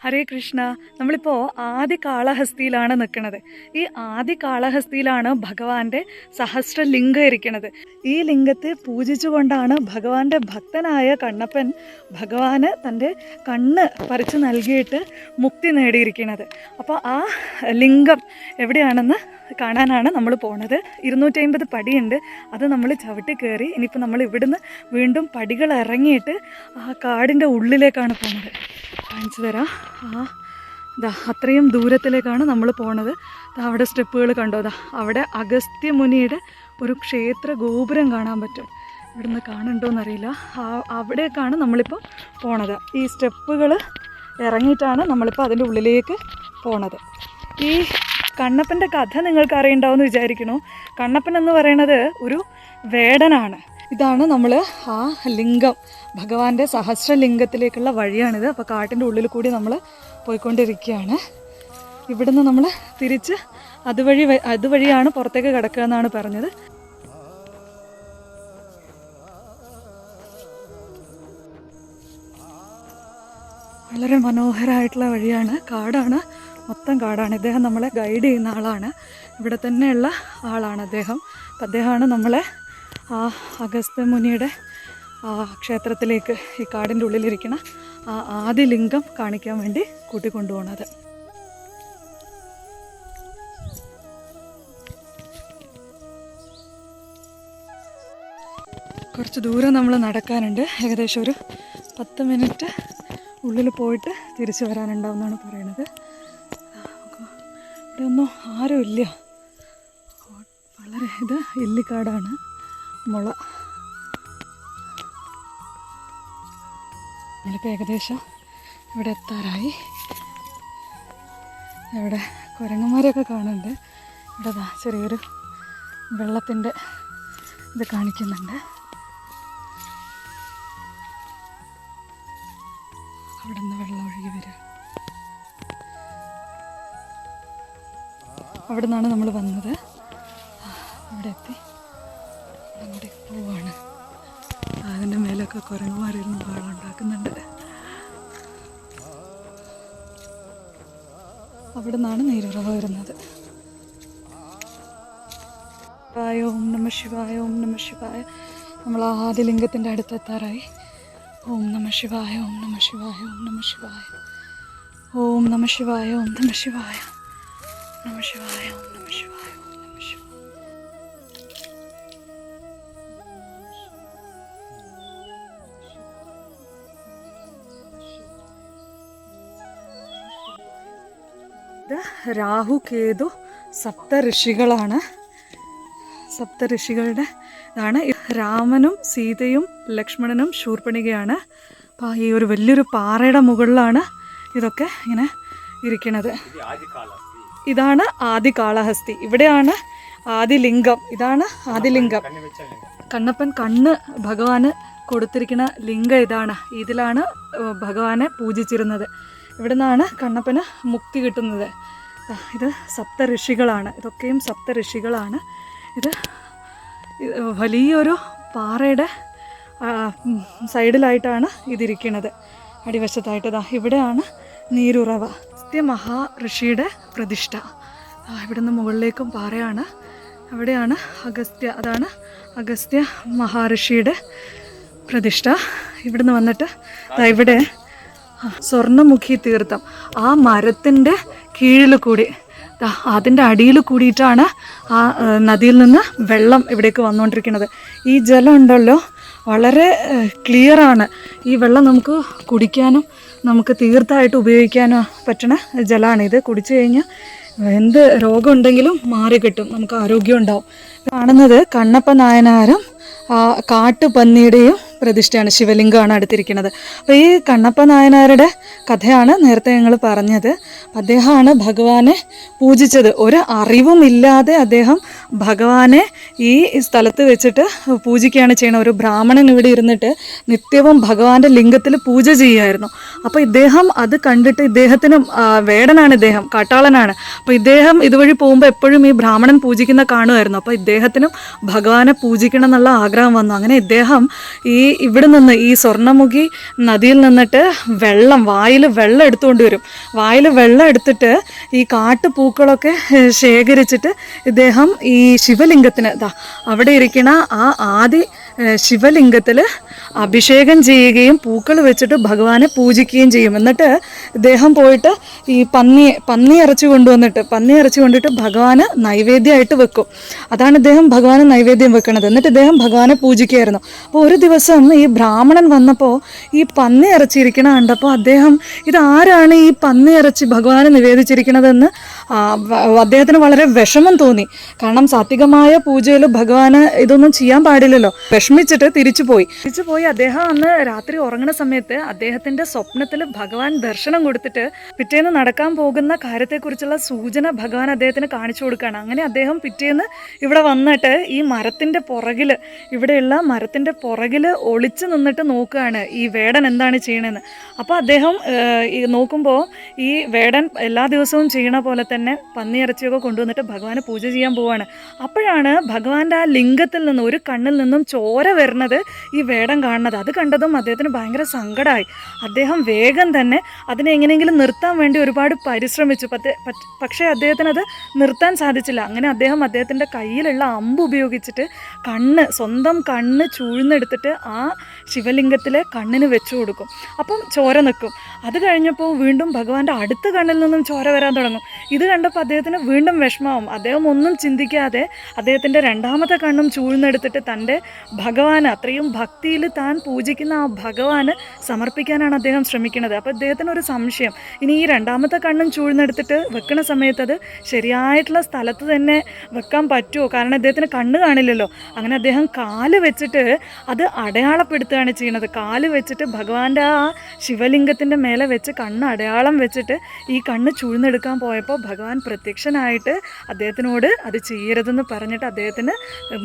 ഹരേ കൃഷ്ണ നമ്മളിപ്പോൾ ആദ്യ കാളഹസ്തിയിലാണ് നിൽക്കുന്നത്. ഈ ആദ്യ കാളഹസ്തിയിലാണ് ഭഗവാന്റെ സഹസ്ര ലിംഗം ഇരിക്കുന്നത് ഈ ലിംഗത്തെ പൂജിച്ചുകൊണ്ടാണ് ഭഗവാന്റെ ഭക്തനായ കണ്ണപ്പൻ ഭഗവാന് തന്റെ കണ്ണ് പറിച്ചു നൽകിയിട്ട് മുക്തി നേടിയിരിക്കുന്നത് അപ്പോൾ ആ ലിംഗം എവിടെയാണെന്ന് കാണാനാണ് നമ്മൾ പോണത്. ഇരുന്നൂറ്റി അമ്പത് പടിയുണ്ട്. അത് നമ്മൾ ചവിട്ടി കയറി ഇനിയിപ്പോൾ നമ്മൾ ഇവിടുന്ന് വീണ്ടും പടികൾ ഇറങ്ങിയിട്ട് ആ കാടിന്റെ ഉള്ളിലേക്കാണ് പോണത്. കാണിച്ചു തരാം. ആ ഇതാ അത്രയും ദൂരത്തിലേക്കാണ് നമ്മൾ പോണത്. അവിടെ സ്റ്റെപ്പുകൾ കണ്ടോ? ദാ അവിടെ അഗസ്ത്യ മുനിയുടെ ഒരു ക്ഷേത്ര ഗോപുരം കാണാൻ പറ്റും. ഇവിടുന്ന് കാണുന്നുണ്ടോയെന്നറിയില്ല ആ അവിടേക്കാണ് നമ്മളിപ്പോൾ പോണത്. ഈ സ്റ്റെപ്പുകൾ ഇറങ്ങിയിട്ടാണ് നമ്മളിപ്പോൾ അതിന്റെ ഉള്ളിലേക്ക് പോണത്. ഈ കണ്ണപ്പന്റെ കഥ നിങ്ങൾക്ക് അറിയണ്ടാവും എന്ന് വിചാരിക്കണു കണ്ണപ്പൻ എന്ന് പറയണത് ഒരു വേടനാണ്. ഇതാണ് നമ്മൾ ആ ലിംഗം. ഭഗവാന്റെ സഹസ്ര ലിംഗത്തിലേക്കുള്ള വഴിയാണിത്. അപ്പോൾ കാട്ടിന്റെ ഉള്ളിൽ കൂടി നമ്മൾ പോയിക്കൊണ്ടിരിക്കുകയാണ്. ഇവിടുന്ന് നമ്മൾ തിരിച്ച് അതുവഴി അതുവഴിയാണ് പുറത്തേക്ക് കിടക്കുക എന്നാണ് പറഞ്ഞത്. വളരെ മനോഹരമായിട്ടുള്ള വഴിയാണ്. കാടാണ്. മൊത്തം കാടാണ്. ഇദ്ദേഹം നമ്മളെ ഗൈഡ് ചെയ്യുന്ന ആളാണ്. ഇവിടെ തന്നെയുള്ള ആളാണ് അദ്ദേഹം. അപ്പം അദ്ദേഹമാണ് നമ്മളെ ആ അഗസ്ത്യ മുനിയുടെ ആ ക്ഷേത്രത്തിലേക്ക് ഈ കാടിന്റെ ഉള്ളിലിരിക്കുന്ന ആ ആദ്യ ആദിലിംഗം കാണിക്കാൻ വേണ്ടി കൂട്ടിക്കൊണ്ടുപോണത്. കുറച്ച് ദൂരം നമ്മൾ നടക്കാനുണ്ട്. ഏകദേശം ഒരു പത്ത് മിനിറ്റ് ഉള്ളിൽ പോയിട്ട് തിരിച്ചു വരാനുണ്ടാവുമെന്നാണ് പറയുന്നത്. ഇവിടെ ഒന്നും ആരും ഇല്ല. വളരെ ഇത് എല്ലിക്കാടാണ് മുള. നമ്മളിപ്പോൾ ഏകദേശം ഇവിടെ എത്താറായി. ഇവിടെ കുരങ്ങന്മാരെയൊക്കെ കാണുന്നുണ്ട്. ഇവിടെ ചെറിയൊരു വെള്ളത്തിന്റെ ഇത് കാണിക്കുന്നുണ്ട്. അവിടെ നിന്ന് വെള്ളം അവിടെ നിന്നാണ് നമ്മൾ വന്നത്. അവിടെ എത്തി. നമ്മുടെ പൂവാണ്. അതിന്റെ മേലൊക്കെ കുരങ്ങന്മാരിരുന്ന് വെള്ളം ഉണ്ടാക്കുന്നുണ്ട്. അവിടെ നിന്നാണ് നീരുറവ വരുന്നത്. ഓം നമ ശിവായ ഓം നമ ശിവായ. നമ്മൾ ആദിലിംഗത്തിന്റെ അടുത്തെത്താറായി. ഓം നമ ശിവായ ഓം നമ ശിവായ ഓം നമ ശിവായ. ഓം നമ ശിവായ ഓം നമ ശിവായ. നമ ശിവായ ഓം നമ ശിവായ ഓം നമ ശിവായ. രാഹു കേതു സപ്ത ഋഷികളാണ് സപ്ത ഋഷികളുടെ ഇതാണ്. രാമനും സീതയും ലക്ഷ്മണനും ശൂർപ്പണികയാണ്. അപ്പോൾ ഈ ഒരു വലിയൊരു പാറയുടെ മുകളിലാണ് ഇതൊക്കെ ഇങ്ങനെ ഇരിക്കണത്. ഇതാണ് ആദി കാളഹസ്തി. ഇവിടെയാണ് ആദിലിംഗം ഇതാണ് ആദിലിംഗം കണ്ണപ്പൻ കണ്ണ് ഭഗവാന് കൊടുത്തിരിക്കുന്ന ലിംഗം ഇതാണ്. ഇതിലാണ് ഭഗവാനെ പൂജിച്ചിരുന്നത്. ഇവിടെ നിന്നാണ് കണ്ണപ്പന് മുക്തി കിട്ടുന്നത്. ഇത് സപ്ത ഋഷികളാണ് ഇതൊക്കെയും സപ്ത ഋഷികളാണ് ഇത് ഇത് വലിയൊരു പാറയുടെ സൈഡിലായിട്ടാണ് ഇതിരിക്കുന്നത് അടിവശത്തായിട്ട് ദാ ഇവിടെയാണ് നീരുറവ. അഗസ്ത്യ മഹാ ഋഷിയുടെ പ്രതിഷ്ഠ. ഇവിടെ ഇവിടുന്ന് മുകളിലേക്കും പാറയാണ്. അവിടെയാണ് അഗസ്ത്യ അതാണ് അഗസ്ത്യ മഹാഋഷിയുടെ പ്രതിഷ്ഠ. ഇവിടുന്ന് വന്നിട്ട് ഇവിടെ സ്വർണമുഖി തീർത്ഥം. ആ മരത്തിന്റെ കീഴിൽ കൂടി അതിന്റെ അടിയിൽ കൂടിയിട്ടാണ് ആ നദിയിൽ നിന്ന് വെള്ളം ഇവിടേക്ക് വന്നുകൊണ്ടിരിക്കുന്നത്. ഈ ജലം ഉണ്ടല്ലോ വളരെ ക്ലിയറാണ് ഈ വെള്ളം നമുക്ക് കുടിക്കാനും നമുക്ക് തീർത്ഥമായിട്ട് ഉപയോഗിക്കാൻ പറ്റണ ജലമാണ് ഇത് കുടിച്ചു കഴിഞ്ഞാൽ എന്ത് രോഗമുണ്ടെങ്കിലും മാറി കിട്ടും. നമുക്ക് ആരോഗ്യം ഉണ്ടാവും. കാണുന്നത് കണ്ണപ്പ നായനാരും കാട്ടുപന്നിയുടെയും പ്രതിഷ്ഠയാണ് ശിവലിംഗമാണ് അടുത്തിരിക്കുന്നത്. അപ്പോൾ ഈ കണ്ണപ്പ നായനാരുടെ കഥയാണ് നേരത്തെ ഞങ്ങൾ പറഞ്ഞത്. അദ്ദേഹമാണ് ഭഗവാനെ പൂജിച്ചത്. ഒരു അറിവുമില്ലാതെ അദ്ദേഹം ഭഗവാനെ ഈ സ്ഥലത്ത് വെച്ചിട്ട് പൂജിക്കുകയാണ് ചെയ്യുന്നത്. ഒരു ബ്രാഹ്മണൻ ഇവിടെ ഇരുന്നിട്ട് നിത്യവും ഭഗവാന്റെ ലിംഗത്തിൽ പൂജ ചെയ്യുമായിരുന്നു അപ്പോൾ ഇദ്ദേഹം അത് കണ്ടിട്ട് ഇദ്ദേഹത്തിനും വേടനാണ് ഇദ്ദേഹം കാട്ടാളനാണ്. അപ്പോൾ ഇദ്ദേഹം ഇതുവഴി പോകുമ്പോൾ എപ്പോഴും ഈ ബ്രാഹ്മണൻ പൂജിക്കുന്ന കാണുമായിരുന്നു. അപ്പോൾ ഇദ്ദേഹത്തിനും ഭഗവാനെ പൂജിക്കണം എന്നുള്ള ആഗ്രഹം വന്നു. അങ്ങനെ ഇദ്ദേഹം ഈ ഇവിടെ നിന്ന് ഈ സ്വർണമുഖി നദിയിൽ നിന്നിട്ട് വെള്ളം വായിൽ വെള്ളം എടുത്തുകൊണ്ട് വരും. വായിൽ വെള്ളം എടുത്തിട്ട് ഈ കാട്ടുപൂക്കളൊക്കെ ശേഖരിച്ചിട്ട് ഇദ്ദേഹം ഈ ശിവലിംഗത്തിന് ദാ അവിടെ ഇരിക്കുന്ന ആ ആദി ഏഹ്, ശിവലിംഗത്തിൽ അഭിഷേകം ചെയ്യുകയും പൂക്കൾ വെച്ചിട്ട് ഭഗവാനെ പൂജിക്കുകയും ചെയ്യും. എന്നിട്ട് ഇദ്ദേഹം പോയിട്ട് ഈ പന്നി പന്നി ഇറച്ചി കൊണ്ടുവന്നിട്ട് പന്നി ഇറച്ചി കൊണ്ടിട്ട് ഭഗവാന് നൈവേദ്യമായിട്ട് വെക്കും. അതാണ് ഇദ്ദേഹം ഭഗവാന് നൈവേദ്യം വെക്കുന്നത് എന്നിട്ട് ഇദ്ദേഹം ഭഗവാനെ പൂജിക്കുകയായിരുന്നു. അപ്പോൾ ഒരു ദിവസം ഈ ബ്രാഹ്മണൻ വന്നപ്പോൾ ഈ പന്നി ഇറച്ചി കണ്ടപ്പോൾ അദ്ദേഹം ഇതാരാണ് ഈ പന്നി ഇറച്ചി ഭഗവാന് നിവേദിച്ചിരിക്കണതെന്ന്? അദ്ദേഹത്തിന് വളരെ വിഷമം തോന്നി. കാരണം സാത്വികമായ പൂജയിൽ ഭഗവാന് ഇതൊന്നും ചെയ്യാൻ പാടില്ലല്ലോ. വിഷമിച്ചിട്ട് തിരിച്ചു പോയി. തിരിച്ചു പോയി അദ്ദേഹം അന്ന് രാത്രി ഉറങ്ങുന്ന സമയത്ത് അദ്ദേഹത്തിന്റെ സ്വപ്നത്തിൽ ഭഗവാൻ ദർശനം കൊടുത്തിട്ട് പിറ്റേന്ന് നടക്കാൻ പോകുന്ന കാര്യത്തെക്കുറിച്ചുള്ള സൂചന ഭഗവാൻ അദ്ദേഹത്തിന് കാണിച്ചു കൊടുക്കുകയാണ്. അങ്ങനെ അദ്ദേഹം പിറ്റേന്ന് ഇവിടെ വന്നിട്ട് ഈ മരത്തിന്റെ പുറകിൽ ഇവിടെയുള്ള മരത്തിന്റെ പുറകിൽ ഒളിച്ചു നിന്നിട്ട് നോക്കുകയാണ് ഈ വേടൻ എന്താണ് ചെയ്യണമെന്ന് അപ്പോൾ അദ്ദേഹം നോക്കുമ്പോൾ ഈ വേടൻ എല്ലാ ദിവസവും ചെയ്യണ പോലെ തന്നെ പന്നിയിറച്ചിയൊക്കെ കൊണ്ടുവന്നിട്ട് ഭഗവാന് പൂജ ചെയ്യാൻ പോവാണ്. അപ്പോഴാണ് ഭഗവാന്റെ ആ ലിംഗത്തിൽ നിന്ന് ഒരു കണ്ണിൽ നിന്നും ചോര വരുന്നത് ഈ വേടം കാണുന്നത്. അത് കണ്ടതും അദ്ദേഹത്തിന് ഭയങ്കര സങ്കടമായി അദ്ദേഹം വേഗം തന്നെ അതിനെ എങ്ങനെയെങ്കിലും നിർത്താൻ വേണ്ടി ഒരുപാട് പരിശ്രമിച്ചു. പക്ഷേ അദ്ദേഹത്തിന് അത് നിർത്താൻ സാധിച്ചില്ല. അങ്ങനെ അദ്ദേഹം അദ്ദേഹത്തിന്റെ കയ്യിലുള്ള അമ്പ് ഉപയോഗിച്ചിട്ട് കണ്ണ് സ്വന്തം കണ്ണ് ചൂഴ്ന്നെടുത്തിട്ട് ആ ശിവലിംഗത്തിലെ കണ്ണിന് വെച്ചു കൊടുക്കും. അപ്പം ചോര നിൽക്കും. അത് കഴിഞ്ഞപ്പോൾ വീണ്ടും ഭഗവാന്റെ അടുത്ത കണ്ണിൽ നിന്നും ചോര വരാൻ തുടങ്ങും. ഇത് കണ്ടപ്പോൾ അദ്ദേഹത്തിന് വീണ്ടും വിഷമാവും അദ്ദേഹം ഒന്നും ചിന്തിക്കാതെ അദ്ദേഹത്തിന്റെ രണ്ടാമത്തെ കണ്ണും ചൂഴ്ന്നെടുത്തിട്ട് തന്റെ ഭഗവാന് അത്രയും ഭക്തിയിൽ താൻ പൂജിക്കുന്ന ആ ഭഗവാന് സമർപ്പിക്കാനാണ് അദ്ദേഹം ശ്രമിക്കുന്നത്. അപ്പോൾ അദ്ദേഹത്തിന് ഒരു സംശയം. ഇനി ഈ രണ്ടാമത്തെ കണ്ണും ചൂഴ്ന്നെടുത്തിട്ട് വെക്കുന്ന സമയത്ത് അത് ശരിയായിട്ടുള്ള സ്ഥലത്ത് തന്നെ വെക്കാൻ പറ്റുമോ? കാരണം അദ്ദേഹത്തിന് കണ്ണ് കാണില്ലല്ലോ. അങ്ങനെ അദ്ദേഹം കാൽ വെച്ചിട്ട് അത് അടയാളപ്പെടുത്തുകയാണ് ചെയ്യുന്നത് കാൽ വെച്ചിട്ട് ഭഗവാന്റെ ആ ശിവലിംഗത്തിന്റെ മേലെ വെച്ച് കണ്ണ് അടയാളം വെച്ചിട്ട് ഈ കണ്ണ് ചൂഴ്ന്നെടുക്കാൻ പോയപ്പോൾ ഭഗവാൻ പ്രത്യക്ഷനായിട്ട് അദ്ദേഹത്തിനോട് അത് ചെയ്യരുതെന്ന് പറഞ്ഞിട്ട് അദ്ദേഹത്തിന്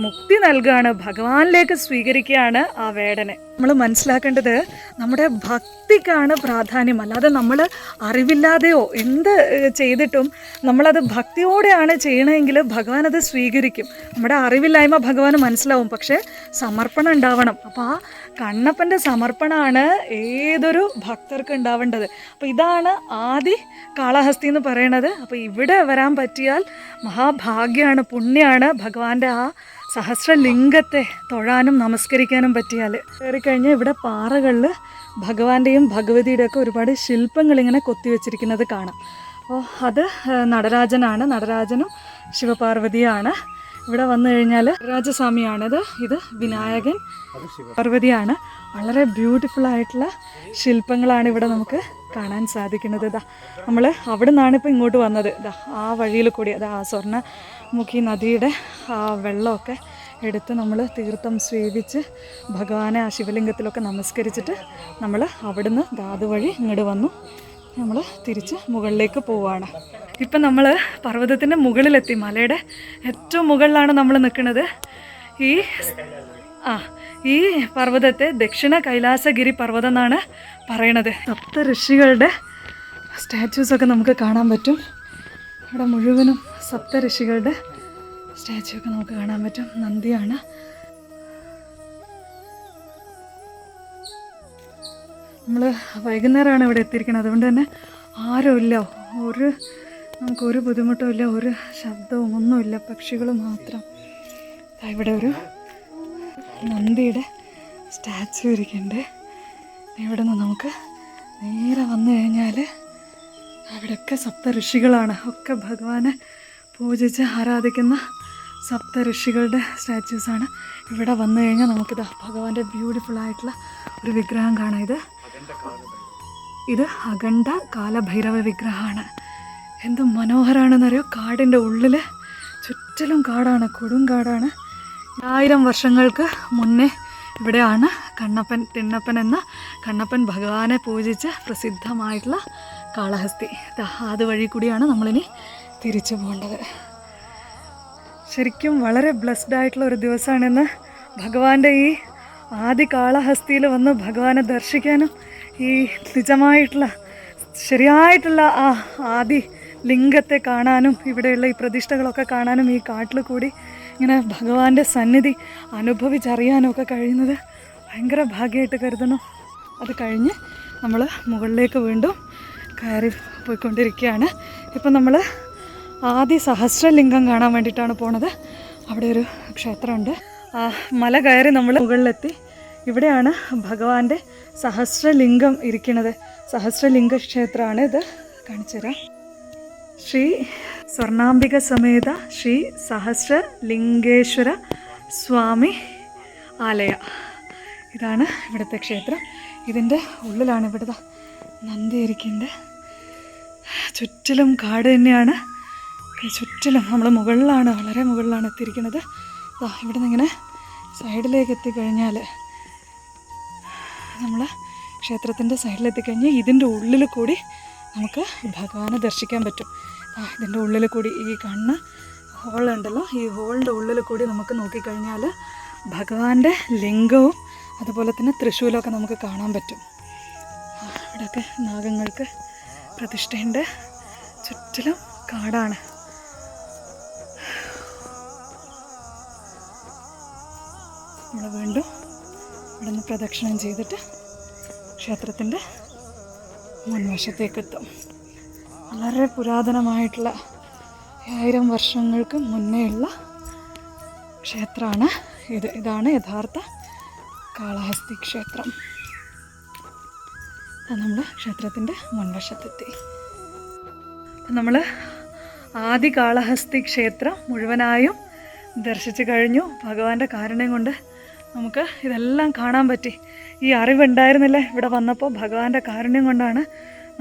മുക്തി നൽകുകയാണ് ഭഗവാനിലേക്ക് സ്വീകരിക്കുകയാണ് ആ വേടനെ. നമ്മൾ മനസ്സിലാക്കേണ്ടത് നമ്മുടെ ഭക്തിക്കാണ് പ്രാധാന്യം. അല്ലാതെ നമ്മൾ അറിവില്ലാതെയോ എന്ത് ചെയ്തിട്ടും നമ്മളത് ഭക്തിയോടെയാണ് ചെയ്യണമെങ്കിൽ ഭഗവാൻ അത് സ്വീകരിക്കും. നമ്മുടെ അറിവില്ലായ്മ ഭഗവാന് മനസ്സിലാവും. പക്ഷേ സമർപ്പണം ഉണ്ടാവണം. അപ്പോൾ ആ കണ്ണപ്പന്റെ സമർപ്പണമാണ് ഏതൊരു ഭക്തർക്ക് ഉണ്ടാവേണ്ടത്. അപ്പോൾ ഇതാണ് ആദി കാളഹസ്തി എന്ന് പറയണത്. അപ്പോൾ ഇവിടെ വരാൻ പറ്റിയാൽ മഹാഭാഗ്യമാണ് പുണ്യമാണ് ഭഗവാന്റെ ആ സഹസ്രലിംഗത്തെ തൊഴാനും നമസ്കരിക്കാനും പറ്റിയാൽ കയറിക്കഴിഞ്ഞാൽ ഇവിടെ പാറകളിൽ ഭഗവാന്റെയും ഭഗവതിയുടെ ഒക്കെ ഒരുപാട് ശില്പങ്ങൾ ഇങ്ങനെ കൊത്തിവെച്ചിരിക്കുന്നത് കാണാം. അപ്പോൾ അത് നടരാജനാണ്. നടരാജനും ശിവപാർവതിയാണ്. ഇവിടെ വന്നു കഴിഞ്ഞാൽ രാജസ്വാമിയാണിത്. ഇത് വിനായകൻ പാർവതിയാണ്. വളരെ ബ്യൂട്ടിഫുൾ ആയിട്ടുള്ള ശില്പങ്ങളാണ് ഇവിടെ നമുക്ക് കാണാൻ സാധിക്കുന്നത്. ഇതാ നമ്മൾ അവിടെ നിന്നാണ് ഇപ്പോൾ ഇങ്ങോട്ട് വന്നത്. ഇതാ ആ വഴിയിൽ കൂടി അതാ ആ സ്വർണമുഖി നദിയുടെ ആ വെള്ളമൊക്കെ എടുത്ത് നമ്മൾ തീർത്ഥം സേവിച്ച് ഭഗവാനെ ആ ശിവലിംഗത്തിലൊക്കെ നമസ്കരിച്ചിട്ട് നമ്മൾ അവിടുന്ന് ധാതു വഴി ഇങ്ങോട്ട് വന്നു. നമ്മൾ തിരിച്ച് മുകളിലേക്ക് പോവുകയാണ് ഇപ്പം നമ്മൾ പർവതത്തിന്റെ മുകളിലെത്തി. മലയുടെ ഏറ്റവും മുകളിലാണ് നമ്മൾ നിൽക്കുന്നത്. ഈ ആ ഈ പർവതത്തെ ദക്ഷിണ കൈലാസഗിരി പർവതം എന്നാണ് പറയണത്. സപ്ത ഋഷികളുടെ സ്റ്റാച്യൂസൊക്കെ നമുക്ക് കാണാൻ പറ്റും. ഇവിടെ മുഴുവനും സപ്ത ഋഷികളുടെ സ്റ്റാച്യൂ ഒക്കെ നമുക്ക് കാണാൻ പറ്റും. നന്ദിയാണ്. നമ്മൾ വൈകുന്നേരമാണ് ഇവിടെ എത്തിയിരിക്കുന്നത്. അതുകൊണ്ട് തന്നെ ആരുമില്ല. ഒരു നമുക്കൊരു ബുദ്ധിമുട്ടും ഇല്ല ഒരു ശബ്ദവും ഒന്നുമില്ല പക്ഷികൾ മാത്രം. ഇവിടെ ഒരു നന്ദിയുടെ സ്റ്റാച്ചു ഇരിക്കുന്നുണ്ട്. ഇവിടെ നിന്ന് നമുക്ക് നേരെ വന്നു കഴിഞ്ഞാൽ അവിടെയൊക്കെ സപ്ത ഋഷികളാണ് ഒക്കെ ഭഗവാനെ പൂജിച്ച് ആരാധിക്കുന്ന സപ്ത ഋഷികളുടെ സ്റ്റാച്യൂസാണ് ഇവിടെ വന്നു കഴിഞ്ഞാൽ നമുക്കിത് ഭഗവാന്റെ ബ്യൂട്ടിഫുൾ ആയിട്ടുള്ള ഒരു വിഗ്രഹം കാണാം. ഇത് ഇത് അഖണ്ഡ കാലഭൈരവ വിഗ്രഹമാണ്. എന്ത് മനോഹരമാണെന്നറിയോ കാടിന്റെ ഉള്ളിൽ ചുറ്റിലും കാടാണ് കൊടും കാടാണ്. ആയിരം വർഷങ്ങൾക്ക് മുന്നേ ഇവിടെയാണ് കണ്ണപ്പൻ തിണ്ണപ്പൻ എന്ന കണ്ണപ്പൻ ഭഗവാനെ പൂജിച്ച് പ്രസിദ്ധമായിട്ടുള്ള കാളഹസ്തി. അതുവഴി കൂടിയാണ് നമ്മളിനി തിരിച്ചു പോകേണ്ടത്. ശരിക്കും വളരെ ബ്ലെസ്ഡ് ആയിട്ടുള്ള ഒരു ദിവസമാണെന്ന് ഭഗവാന്റെ ഈ ആദ്യ കാളഹസ്തിയിൽ വന്ന് ഭഗവാനെ ദർശിക്കാനും ഈ നിജമായിട്ടുള്ള ശരിയായിട്ടുള്ള ആ ആദി ലിംഗത്തെ കാണാനും ഇവിടെയുള്ള ഈ പ്രതിഷ്ഠകളൊക്കെ കാണാനും ഈ കാട്ടിൽ കൂടി ഇങ്ങനെ ഭഗവാന്റെ സന്നിധി അനുഭവിച്ചറിയാനൊക്കെ കഴിയുന്നത് ഭയങ്കര ഭാഗ്യമായിട്ട് കരുതണം അത് കഴിഞ്ഞ് നമ്മൾ മുകളിലേക്ക് വീണ്ടും കയറി പോയിക്കൊണ്ടിരിക്കുകയാണ്. ഇപ്പം നമ്മൾ ആദ്യ സഹസ്രലിംഗം കാണാൻ വേണ്ടിയിട്ടാണ് പോണത്. അവിടെ ഒരു ക്ഷേത്രമുണ്ട്. ആ മല കയറി നമ്മൾ മുകളിലെത്തി ഇവിടെയാണ് ഭഗവാന്റെ സഹസ്രലിംഗം ഇരിക്കുന്നത്. സഹസ്രലിംഗ ക്ഷേത്രമാണ് ഇത്. കാണിച്ചു തരാം. ശ്രീ സ്വർണാംബിക സമേത ശ്രീ സഹസ്രലിംഗേശ്വര സ്വാമി ആലയ. ഇതാണ് ഇവിടുത്തെ ക്ഷേത്രം. ഇതിന്റെ ഉള്ളിലാണ് ഇവിടുത്തെ നന്ദി ഇരിക്കുന്നത്. ചുറ്റിലും കാട് തന്നെയാണ്. ചുറ്റിലും നമ്മൾ മുകളിലാണ് വളരെ മുകളിലാണ് എത്തിയിരിക്കുന്നത്. ഇവിടെ നിന്ന് ഇങ്ങനെ സൈഡിലേക്ക് എത്തിക്കഴിഞ്ഞാൽ നമ്മൾ ക്ഷേത്രത്തിന്റെ സൈഡിലെത്തിക്കഴിഞ്ഞ് ഇതിന്റെ ഉള്ളിൽ കൂടി നമുക്ക് ഭഗവാനെ ദർശിക്കാൻ പറ്റും. ഇതിന്റെ ഉള്ളിൽ കൂടി ഈ കണ്ണ് ഹോളുണ്ടല്ലോ ഈ ഹോളിന്റെ ഉള്ളിൽ കൂടി നമുക്ക് നോക്കിക്കഴിഞ്ഞാൽ ഭഗവാന്റെ ലിംഗവും അതുപോലെ തന്നെ തൃശ്ശൂലമൊക്കെ നമുക്ക് കാണാൻ പറ്റും. അവിടെയൊക്കെ നാഗങ്ങൾക്ക് പ്രതിഷ്ഠയുണ്ട്. ചുറ്റിലും കാടാണ്. നമ്മൾ വീണ്ടും ഇവിടെ നിന്ന് പ്രദക്ഷിണം ചെയ്തിട്ട് ക്ഷേത്രത്തിന്റെ മുൻവശത്തേക്ക് എത്തും വളരെ പുരാതനമായിട്ടുള്ള ആയിരം വർഷങ്ങൾക്ക് മുന്നേയുള്ള ക്ഷേത്രമാണ് ഇത്. ഇതാണ് യഥാർത്ഥ കാളഹസ്തി ക്ഷേത്രം. നമ്മൾ ക്ഷേത്രത്തിന്റെ മുൻവശത്തെത്തി. നമ്മൾ ആദി കാളഹസ്തി ക്ഷേത്രം മുഴുവനായും ദർശിച്ചു കഴിഞ്ഞു. ഭഗവാന്റെ കാരണം കൊണ്ട് നമുക്ക് ഇതെല്ലാം കാണാൻ പറ്റി. ഈ അറിവുണ്ടായിരുന്നില്ല? ഇവിടെ വന്നപ്പോൾ ഭഗവാന്റെ കാരുണ്യം കൊണ്ടാണ്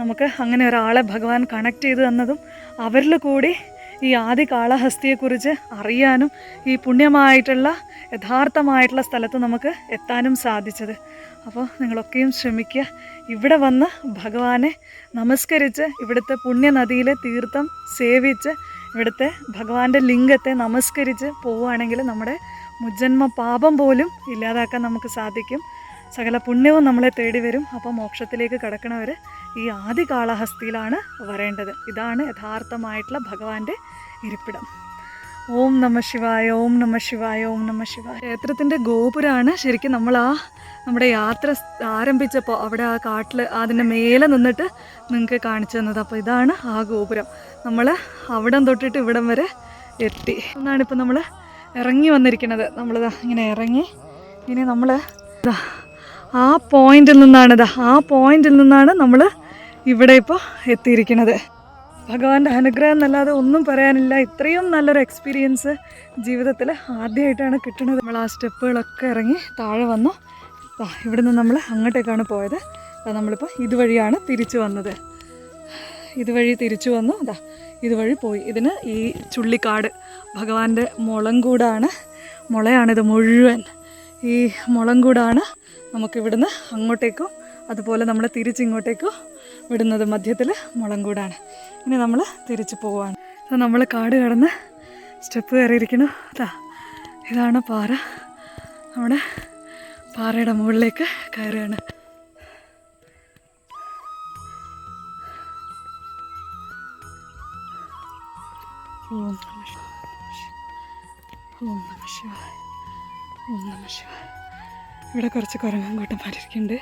നമുക്ക് അങ്ങനെ ഒരാളെ ഭഗവാൻ കണക്ട് ചെയ്തു തന്നതും അവരിൽ കൂടി ഈ ആദി കാളഹസ്തിയെക്കുറിച്ച് അറിയാനും ഈ പുണ്യമായിട്ടുള്ള യഥാർത്ഥമായിട്ടുള്ള സ്ഥലത്ത് നമുക്ക് എത്താനും സാധിച്ചത്. അപ്പോൾ നിങ്ങളൊക്കെയും ശ്രമിക്കുക. ഇവിടെ വന്ന് ഭഗവാനെ നമസ്കരിച്ച് ഇവിടുത്തെ പുണ്യനദിയിലെ തീർത്ഥം സേവിച്ച് ഇവിടുത്തെ ഭഗവാന്റെ ലിംഗത്തെ നമസ്കരിച്ച് പോവുകയാണെങ്കിൽ നമ്മുടെ മുജ്ജന്മ പാപം പോലും ഇല്ലാതാക്കാൻ നമുക്ക് സാധിക്കും. സകല പുണ്യവും നമ്മളെ തേടി വരും. അപ്പോൾ മോക്ഷത്തിലേക്ക് കടക്കണവർ ഈ ആദ്യ കാളഹസ്തിയിലാണ് വരേണ്ടത്. ഇതാണ് യഥാർത്ഥമായിട്ടുള്ള ഭഗവാന്റെ ഇരിപ്പിടം. ഓം നമ ശിവായ ഓം നമ ശിവായ ഓം നമ ശിവായ. ക്ഷേത്രത്തിന്റെ ഗോപുരമാണ് ശരിക്കും നമ്മൾ ആ നമ്മുടെ യാത്ര ആരംഭിച്ചപ്പോൾ അവിടെ ആ കാട്ടിൽ അതിന്റെ മേലെ നിന്നിട്ട് നിങ്ങൾക്ക് കാണിച്ചു തന്നത്. അപ്പോൾ ഇതാണ് ആ ഗോപുരം. നമ്മൾ അവിടം തൊട്ടിട്ട് ഇവിടം വരെ എത്തി. എന്നാണ് ഇപ്പം നമ്മൾ ഇറങ്ങി വന്നിരിക്കുന്നത് നമ്മളിതാ ഇങ്ങനെ ഇറങ്ങി. ഇനി നമ്മൾ ഇതാ ആ പോയിന്റിൽ നിന്നാണ് ഇതാ ആ പോയിന്റിൽ നിന്നാണ് നമ്മൾ ഇവിടെ ഇപ്പോൾ എത്തിയിരിക്കുന്നത് ഭഗവാന്റെ അനുഗ്രഹം എന്നല്ലാതെ ഒന്നും പറയാനില്ല. ഇത്രയും നല്ലൊരു എക്സ്പീരിയൻസ് ജീവിതത്തിൽ ആദ്യമായിട്ടാണ് കിട്ടുന്നത് നമ്മൾ ആ സ്റ്റെപ്പുകളൊക്കെ ഇറങ്ങി താഴെ വന്നു. ഇവിടുന്ന് നമ്മൾ അങ്ങോട്ടേക്കാണ് പോയത്. നമ്മളിപ്പോൾ ഇതുവഴിയാണ് തിരിച്ചു വന്നത്. ഇതുവഴി തിരിച്ചു വന്നു. ദാ ഇതുവഴി പോയി. ഇതിന് ഈ ചുള്ളിക്കാട് ഭഗവാന്റെ മുളങ്കൂടാണ്. മുളയാണിത് മുഴുവൻ. ഈ മുളങ്കൂടാണ് നമുക്കിവിടുന്ന് അങ്ങോട്ടേക്കും അതുപോലെ നമ്മൾ തിരിച്ചിങ്ങോട്ടേക്കും വിടുന്നത് മധ്യത്തിൽ മുളങ്കൂടാണ്. ഇനി നമ്മൾ തിരിച്ചു പോവുകയാണ് നമ്മൾ കാട് കടന്ന് സ്റ്റെപ്പ് കയറിയിരിക്കണം അതാ ഇതാണ് പാറ. നമ്മുടെ പാറയുടെ മുകളിലേക്ക് കയറുകയാണ്. ഇവിടെ കുറച്ച് കുരങ്ങൻ കൂട്ടന്മാരിക്കുന്നുണ്ട്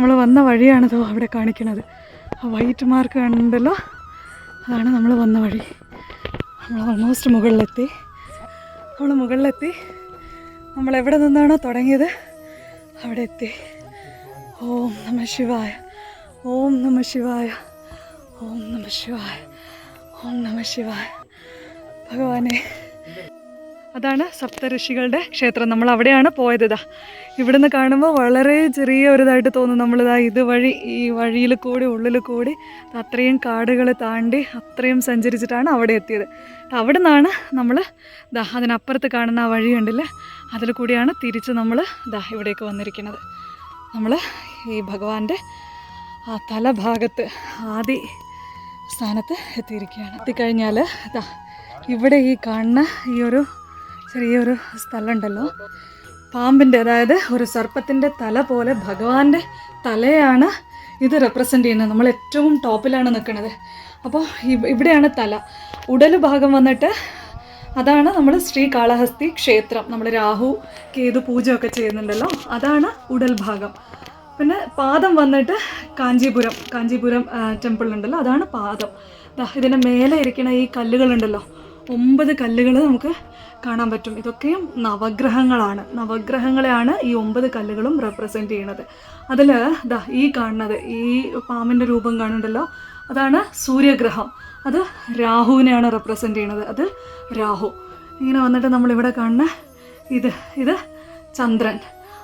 നമ്മൾ വന്ന വഴിയാണതോ അവിടെ കാണിക്കണത്. ആ വൈറ്റ് മാർക്ക് കണ്ടല്ലോ? അതാണ് നമ്മൾ വന്ന വഴി. നമ്മൾ ഓൾമോസ്റ്റ് മുകളിലെത്തി. നമ്മൾ മുകളിലെത്തി. നമ്മൾ എവിടെ നിന്നാണോ തുടങ്ങിയത്? അവിടെ എത്തി. ഓം നമ ശിവായ. ഓം നമ ശിവായ. ഓം നമ ശിവായ. ഓം നമ ശിവായ. ഭഗവാനെ. അതാണ് സപ്തഋഷികളുടെ ക്ഷേത്രം. നമ്മൾ അവിടെയാണ് പോയത് ഇതാ ഇവിടുന്ന് കാണുമ്പോൾ വളരെ ചെറിയ ഒരിതായിട്ട് തോന്നും നമ്മളിതാ ഇതുവഴി ഈ വഴിയിൽ കൂടി ഉള്ളിൽ കൂടി അത്രയും കാടുകൾ താണ്ടി അത്രയും സഞ്ചരിച്ചിട്ടാണ് അവിടെ എത്തിയത്. അവിടെ നിന്നാണ് നമ്മൾ ദാ അതിനപ്പുറത്ത് കാണുന്ന ആ വഴിയുണ്ടല്ലേ അതിൽ കൂടിയാണ് തിരിച്ച് നമ്മൾ ദാ ഇവിടേക്ക് വന്നിരിക്കുന്നത്. നമ്മൾ ഈ ഭഗവാന്റെ ആ തലഭാഗത്ത് ആദി സ്ഥാനത്ത് എത്തിയിരിക്കുകയാണ്. എത്തിക്കഴിഞ്ഞാൽ ദാ ഇവിടെ ഈ കാണുന്ന ഈ ഒരു ചെറിയൊരു സ്ഥലമുണ്ടല്ലോ. പാമ്പിന്റെ അതായത് ഒരു സർപ്പത്തിന്റെ തല പോലെ ഭഗവാന്റെ തലയാണ് ഇത് റെപ്രസെന്റ് ചെയ്യുന്നത്. നമ്മൾ ഏറ്റവും ടോപ്പിലാണ് നിൽക്കുന്നത്. അപ്പോൾ ഇവിടെയാണ് തല. ഉടൽ ഭാഗം വന്നിട്ട് അതാണ് നമ്മൾ ശ്രീ കാളഹസ്തി ക്ഷേത്രം. നമ്മൾ രാഹു കേതു പൂജയൊക്കെ ചെയ്യുന്നുണ്ടല്ലോ. അതാണ് ഉടൽ ഭാഗം. പിന്നെ പാദം വന്നിട്ട് കാഞ്ചീപുരം കാഞ്ചീപുരം ടെമ്പിൾ ഉണ്ടല്ലോ. അതാണ് പാദം. ഇതിന്റെ മേലെ ഇരിക്കുന്ന ഈ കല്ലുകളുണ്ടല്ലോ. ഒമ്പത് കല്ലുകൾ നമുക്ക് കാണാൻ പറ്റും. ഇതൊക്കെ നവഗ്രഹങ്ങളാണ്. നവഗ്രഹങ്ങളെയാണ് ഈ ഒമ്പത് കല്ലുകളും റെപ്രസെന്റ് ചെയ്യണത് അതിൽ ദാ ഈ കാണുന്നത് ഈ പാമ്പിന്റെ രൂപം കാണുന്നുണ്ടല്ലോ. അതാണ് സൂര്യഗ്രഹം. അത് രാഹുവിനെയാണ് റെപ്രസെന്റ് ചെയ്യണത് അത് രാഹു. ഇങ്ങനെ വന്നിട്ട് നമ്മളിവിടെ കാണുന്ന ഇത് ഇത് ചന്ദ്രൻ.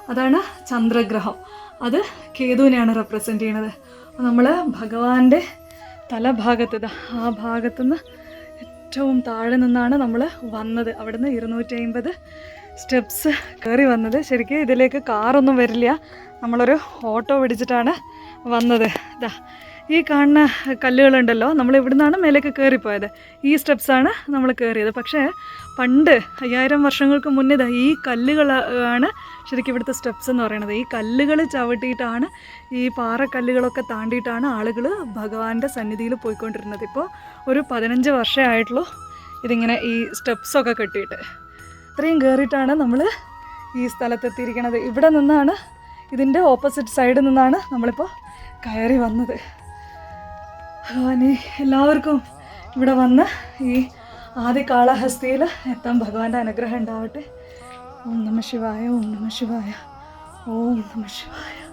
അതാണ് ചന്ദ്രഗ്രഹം. അത് കേതുവിനെയാണ് റെപ്രസെന്റ് ചെയ്യണത് നമ്മൾ ഭഗവാന്റെ തലഭാഗത്ത് ആ ഭാഗത്തുനിന്ന് ഏറ്റവും താഴെ നിന്നാണ് നമ്മൾ വന്നത്. അവിടുന്ന് ഇരുന്നൂറ്റി അമ്പത് സ്റ്റെപ്സ് കയറി വന്നത്. ശരിക്കും ഇതിലേക്ക് കാറൊന്നും വരില്ല. നമ്മളൊരു ഓട്ടോ പിടിച്ചിട്ടാണ് വന്നത്. ഇതാ ഈ കാണുന്ന കല്ലുകളുണ്ടല്ലോ നമ്മൾ ഇവിടുന്നാണ് മേലേക്ക് കയറിപ്പോയത്. ഈ സ്റ്റെപ്സാണ് നമ്മൾ കയറിയത്. പക്ഷേ പണ്ട് അയ്യായിരം വർഷങ്ങൾക്ക് മുന്നേ ഈ കല്ലുകൾ ആണ് ശരിക്കും ഇവിടുത്തെ സ്റ്റെപ്സ് എന്ന് പറയുന്നത്. ഈ കല്ലുകൾ ചവിട്ടിയിട്ടാണ് ഈ പാറക്കല്ലുകളൊക്കെ താണ്ടിയിട്ടാണ് ആളുകൾ ഭഗവാന്റെ സന്നിധിയിൽ പോയിക്കൊണ്ടിരുന്നത്. ഇപ്പോൾ ഒരു പതിനഞ്ച് വർഷമായിട്ടുള്ളൂ ഇതിങ്ങനെ ഈ സ്റ്റെപ്സൊക്കെ കെട്ടിയിട്ട്. ഇത്രയും കയറിയിട്ടാണ് നമ്മൾ ഈ സ്ഥലത്തെത്തിയിരിക്കുന്നത് ഇവിടെ നിന്നാണ് ഇതിന്റെ ഓപ്പോസിറ്റ് സൈഡിൽ നിന്നാണ് നമ്മളിപ്പോൾ കയറി വന്നത്. ഭഗവാനെ എല്ലാവർക്കും ഇവിടെ വന്ന് ഈ ആദ്യ കാളഹസ്തിയിൽ എത്താൻ ഭഗവാന്റെ അനുഗ്രഹം ഉണ്ടാവട്ടെ. ഓം നമ ശിവായ ഓം നമ ശിവായ ഓം നമ ശിവായ.